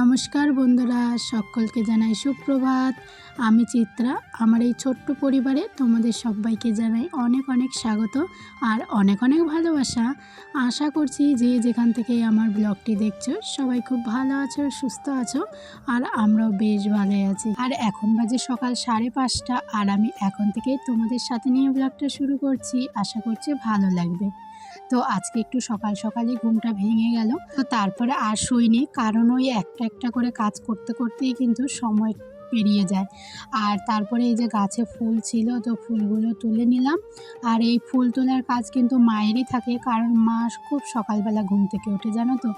নমস্কার বন্ধুরা, সকলকে জানাই সুপ্রভাত। আমি চিত্রা, আমার এই ছোট্ট পরিবারে তোমাদের সবাইকে জানাই অনেক অনেক স্বাগত আর অনেক অনেক ভালোবাসা। আশা করছি যে যেখান থেকে আমার ব্লগটি দেখছ, সবাই খুব ভালো আছো, সুস্থ আছো আর আমরাও বেশ ভালোই আছি। আর এখন বাজে সকাল সাড়ে পাঁচটা আর আমি এখন থেকেই তোমাদের সাথে নিয়ে ব্লগটা শুরু করছি। আশা করছি ভালো লাগবে। তো আজকে একটু সকাল সকালে ঘুমটা ভেঙে গেল। তো তারপরে আর শুইনি, কারণ ওই একটা একটা করে কাজ করতে করতেই কিন্তু সময় পেরিয়ে যায়। আর তারপরে এই যে গাছে ফুল ছিল, তো ফুলগুলো তুলে নিলাম। আর এই ফুল তোলার কাজ কিন্তু মায়েরই থাকে, কারণ মা খুব সকালবেলা ঘুম থেকে ওঠে, জানো তো?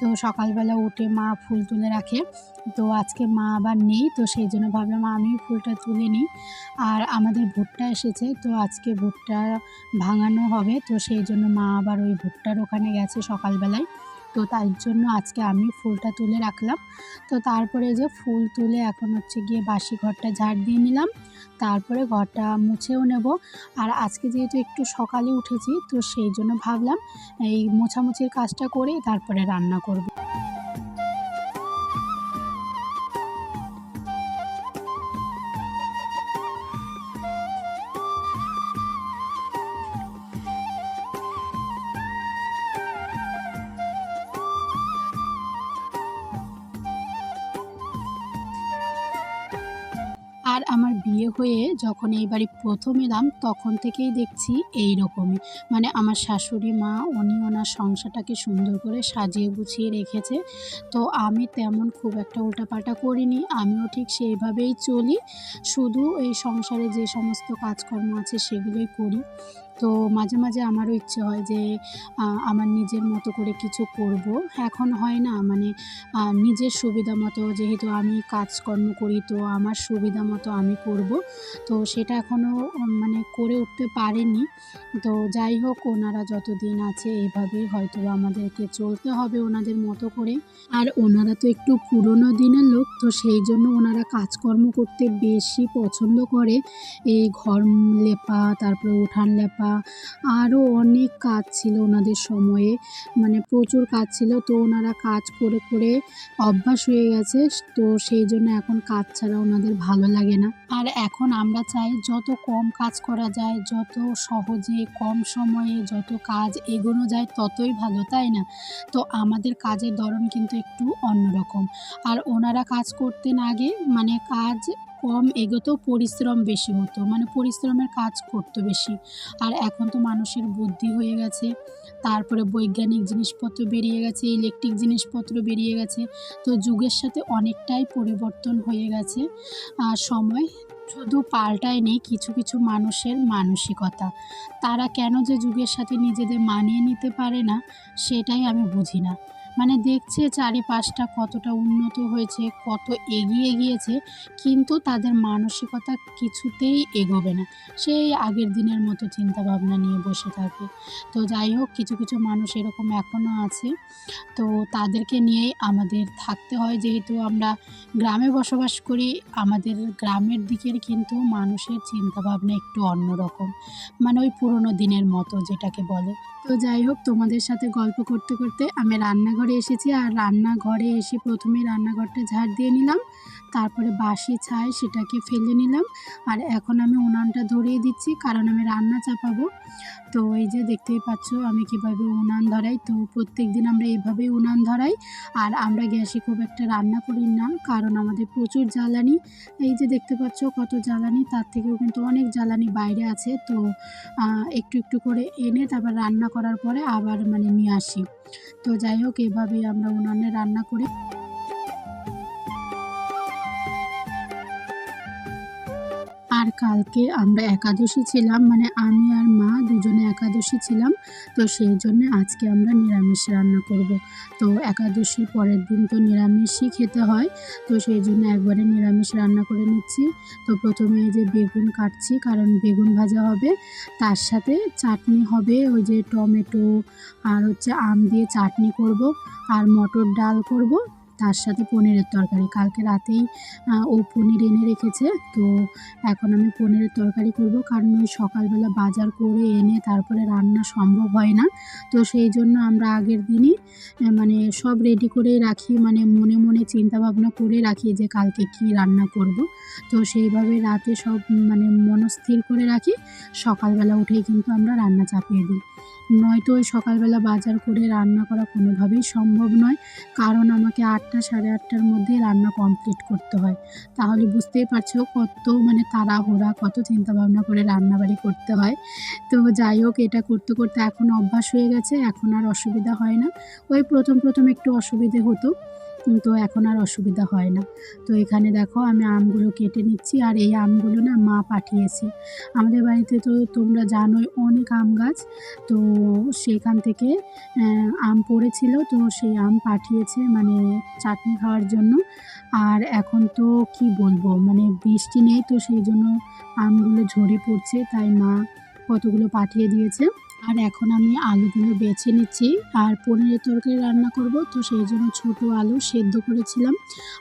তো সকালবেলা উঠে মা ফুল তুলে রাখে। তো আজকে মা আবার নেই, তো সেই জন্য ভাবলাম আমি ফুলটা তুলে নিই। আর আমাদের ভুট্টা এসেছে, তো আজকে ভুট্টা ভাঙানো হবে, তো সেই জন্য মা আবার ওই ভুট্টার ওখানে গেছে সকালবেলায়। তো তাই জন্য আজকে আমি ফুলটা তুলে রাখলাম। তো তারপরে যে ফুল তুলে এখন হচ্ছে গিয়ে বাসি ঘরটা ঝাড় দিয়ে নিলাম। তারপরে ঘরটা মুছেও নেব। আর আজকে যেহেতু একটু সকালে উঠেছি, তো সেই জন্য ভাবলাম এই মোছামুছির কাজটা করে তারপরে রান্না করব। বিয়ে হয়ে যখন এই বাড়ি প্রথম এলাম, তখন থেকেই দেখছি এই রকমই মানে আমার শাশুড়ি মা, উনি ওনার সংসারটাকে সুন্দর করে সাজিয়ে গুছিয়ে রেখেছে। তো আমি তেমন খুব একটা উল্টাপাল্টা করিনি, আমিও ঠিক সেইভাবেই চলি। শুধু এই সংসারে যে সমস্ত কাজকর্ম আছে সেগুলোই করি। তো মাঝে মাঝে আমারও ইচ্ছে হয় যে আমার নিজের মতো করে কিছু করব। এখন হয় না মানে নিজের সুবিধা মতো যেহেতু আমি কাজকর্ম করি, তো আমার সুবিধা মতো আমি করব। তো সেটা এখনও মানে করে উঠতে পারেনি। তো যাই হোক, ওনারা যতদিন আছে এইভাবেই হয়তো আমাদেরকে চলতে হবে ওনাদের মতো করে। আর ওনারা তো একটু পুরনো দিনের লোক, তো সেই জন্য ওনারা কাজকর্ম করতে বেশি পছন্দ করে। এই ঘর লেপা, তারপরে উঠান লেপা আরও অনেক কাজ ছিল ওনাদের সময়ে। মানে প্রচুর কাজ ছিল, তো ওনারা কাজ করে করে অভ্যাস হয়ে গেছে, তো সেই জন্য এখন কাজ ছাড়া ওনাদের ভালো লাগে না। আর এখন আমরা চাই যত কম কাজ করা যায়, যত সহজে, কম সময়ে যত কাজ এগোনো যায়, ততই ভালো, তাই না? তো আমাদের কাজের ধরন কিন্তু একটু অন্যরকম। আর ওনারা কাজ করতেন আগে মানে কাজ কম এগোতো পরিশ্রম বেশি হতো মানে পরিশ্রমের কাজ করতো বেশি। আর এখন তো মানুষের বুদ্ধি হয়ে গেছে, তারপরে বৈজ্ঞানিক জিনিসপত্র বেরিয়ে গেছে, ইলেকট্রিক জিনিসপত্র বেরিয়ে গেছে, তো যুগের সাথে অনেকটাই পরিবর্তন হয়ে গেছে। সময় শুধু পাল্টায়নি কিছু কিছু মানুষের মানসিকতা। তারা কেন যে যুগের সাথে নিজেদের মানিয়ে নিতে পারে না, সেটাই আমি বুঝি না। মানে দেখছে চারিপাশটা কতটা উন্নত হয়েছে, কত এগিয়ে গিয়েছে, কিন্তু তাদের মানসিকতা কিছুতেই এগোবে না। সেই আগের দিনের মতো চিন্তা ভাবনা নিয়ে বসে থাকে। তো যাই হোক, কিছু কিছু মানুষ এরকম এখনও আছে। তো তাদেরকে নিয়েই আমাদের থাকতে হয়। যেহেতু আমরা গ্রামে বসবাস করি, আমাদের গ্রামের দিকের কিন্তু মানুষের চিন্তা ভাবনা একটু অন্যরকম মানে ওই পুরোনো দিনের মতো যেটাকে বলে। তো যাই হোক, তোমাদের সাথে গল্প করতে করতে আমি রান্নাঘরে এসেছি আর রান্নাঘরে এসে প্রথমে রান্নাঘরটা ঝাড় দিয়ে নিলাম। তারপরে বাসি ছাই সেটাকে ফেলে নিলাম। আর এখন আমি উনানটা ধরিয়ে দিচ্ছি, কারণ আমি রান্না চাপাবো। তো এই যে দেখতেই পাচ্ছ আমি কীভাবে উনান ধরাই। তো প্রত্যেক দিন আমরা এইভাবেই উনান ধরাই। আর আমরা গ্যাসে খুব একটা রান্না করি না, কারণ আমাদের প্রচুর জ্বালানি। এই যে দেখতে পাচ্ছ কত জ্বালানি, তার থেকেও কিন্তু অনেক জ্বালানি বাইরে আছে। তো একটু একটু করে এনে তারপর রান্না করার পরে আবার মানে নিয়ে আসি। তো যাই হোক, এভাবেই আমরা উনানে রান্না করি। কালকে আমরা একাদশী ছিলাম মানে আমি আর মা দুজনে একাদশী ছিলাম, তো সেই জন্য আজকে আমরা নিরামিষ রান্না করব। তো একাদশীর পরের দিন তো নিরামিষই খেতে হয়, তো সেই জন্য একবারে নিরামিষ রান্না করে নিচ্ছি। তো প্রথমে এই যে বেগুন কাটছি, কারণ বেগুন ভাজা হবে, তার সাথে চাটনি হবে, ওই যে টমেটো আর হচ্ছে আম দিয়ে চাটনি করব, আর মটর ডাল করব তার সাথে পনিরের তরকারি। কালকে রাতেই ও পনির এনে রেখেছে। তো এখন আমি পনিরের তরকারি করব। কারণ ওই সকালবেলা বাজার করে এনে তারপরে রান্না সম্ভব হয় না। তো সেই জন্য আমরা আগের দিনই মানে সব রেডি করে রাখি। মানে মনে মনে চিন্তা ভাবনা করে রাখি যে কালকে কি রান্না করব। তো সেইভাবে রাতে সব মানে মনস্থির করে রাখি। সকালবেলা উঠেই কিন্তু আমরা রান্না চাপিয়ে দিই। নয়তো ওই সকালবেলা বাজার করে রান্না করা কোনোভাবেই সম্ভব নয়। কারণ আমাকে আটটা সাড়ে আটটার মধ্যে রান্না কমপ্লিট করতে হয়। তাহলে বুঝতেই পারছ কত মানে তাড়াহুড়া, কত চিন্তা ভাবনা করে রান্নাবাড়ি করতে হয়। তো যাই হোক, এটা করতে করতে এখন অভ্যাস হয়ে গেছে, এখন আর অসুবিধা হয় না। ওই প্রথম প্রথম একটু অসুবিধে হতো। তো এখন আর অসুবিধা হয় না। তো এখানে দেখো আমি আমগুলো কেটে নিচ্ছি আর এই আমগুলো না মা পাঠিয়েছে। আমাদের বাড়িতে তো তোমরা জানোই অনেক আম গাছ। তো সেখান থেকে আম পড়েছিল তো সেই আম পাঠিয়েছে মানে চাটনি খাওয়ার জন্য। আর এখন তো কি বলব মানে বৃষ্টি নেই তো সেই জন্য আমগুলো ঝরে পড়ছে। তাই মা কতগুলো পাঠিয়ে দিয়েছে। আর এখন আমি আলুগুলো বেছে নিচ্ছি। আর পনিরের তরকারি রান্না করব, তো সেই জন্য ছোটো আলু সেদ্ধ করেছিলাম।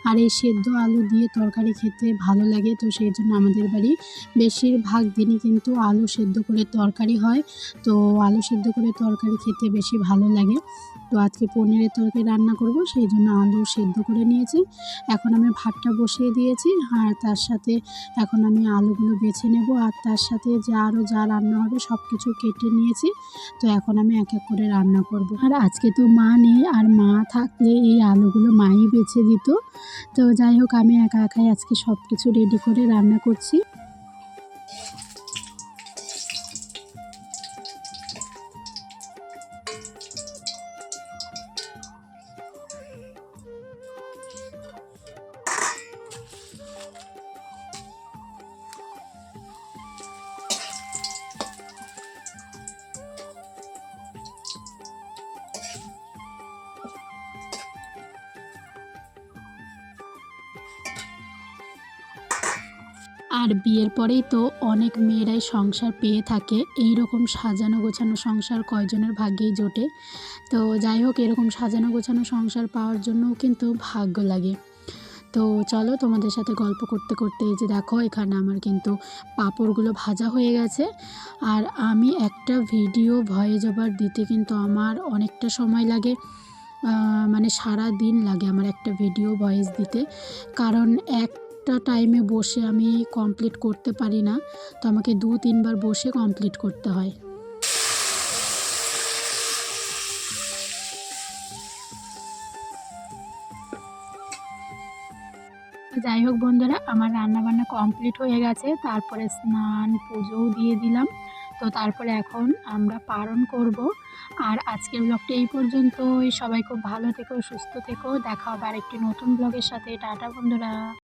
আর এই সেদ্ধ আলু দিয়ে তরকারি খেতে ভালো লাগে, তো সেই জন্য আমাদের বাড়ি বেশিরভাগ দিনই কিন্তু আলু সেদ্ধ করে তরকারি হয়। তো আলু সেদ্ধ করে তরকারি খেতে বেশি ভালো লাগে। তো আজকে পনিরের তরকারি রান্না করব, সেই জন্য আলু সেদ্ধ করে নিয়েছি। এখন আমি ভাতটা বসিয়ে দিয়েছি, আর তার সাথে এখন আমি আলুগুলো বেছে নেব, আর তার সাথে যা আরও যা রান্না হবে সব কিছু কেটে নিয়েছি। তো এখন আমি এক এক করে রান্না করব। আর আজকে তো মা নেই, আর মা থাকলে এই আলুগুলো মাই বেছে দিত। তো যাই হোক, আমি একা একাই আজকে সব কিছু রেডি করে রান্না করছি। আর বিয়ের পরেই তো অনেক মেয়েরাই সংসার পেয়ে থাকে। এই রকম সাজানো গোছানো সংসার কয়জনের ভাগ্যেই জোটে। তো যাই হোক, এরকম সাজানো গোছানো সংসার পাওয়ার জন্যও কিন্তু ভাগ্য লাগে। তো চলো তোমাদের সাথে গল্প করতে করতে এই যে দেখো, এখানে আমার কিন্তু পাঁপড়গুলো ভাজা হয়ে গেছে। আর আমি একটা ভিডিও ভয়েস ওভার দিতে কিন্তু আমার অনেকটা সময় লাগে। মানে সারা দিন লাগে আমার একটা ভিডিও ভয়েস দিতে। কারণ একটা টাইমে বসে আমি কমপ্লিট করতে পারি না, তো আমাকে দু, তিনবার বসে কমপ্লিট করতে হয়। যাই হোক বন্ধুরা, আমার রান্না বান্না কমপ্লিট হয়ে গেছে, তারপরে স্নান, পুজোও দিয়ে দিলাম। তো তারপরে এখন আমরা পালন করব। আর আজকের ব্লগটা এই পর্যন্তই। সবাই খুব ভালো থেকো, সুস্থ থেকো। দেখা হবে আর একটি নতুন ব্লগের সাথে। টাটা বন্ধুরা।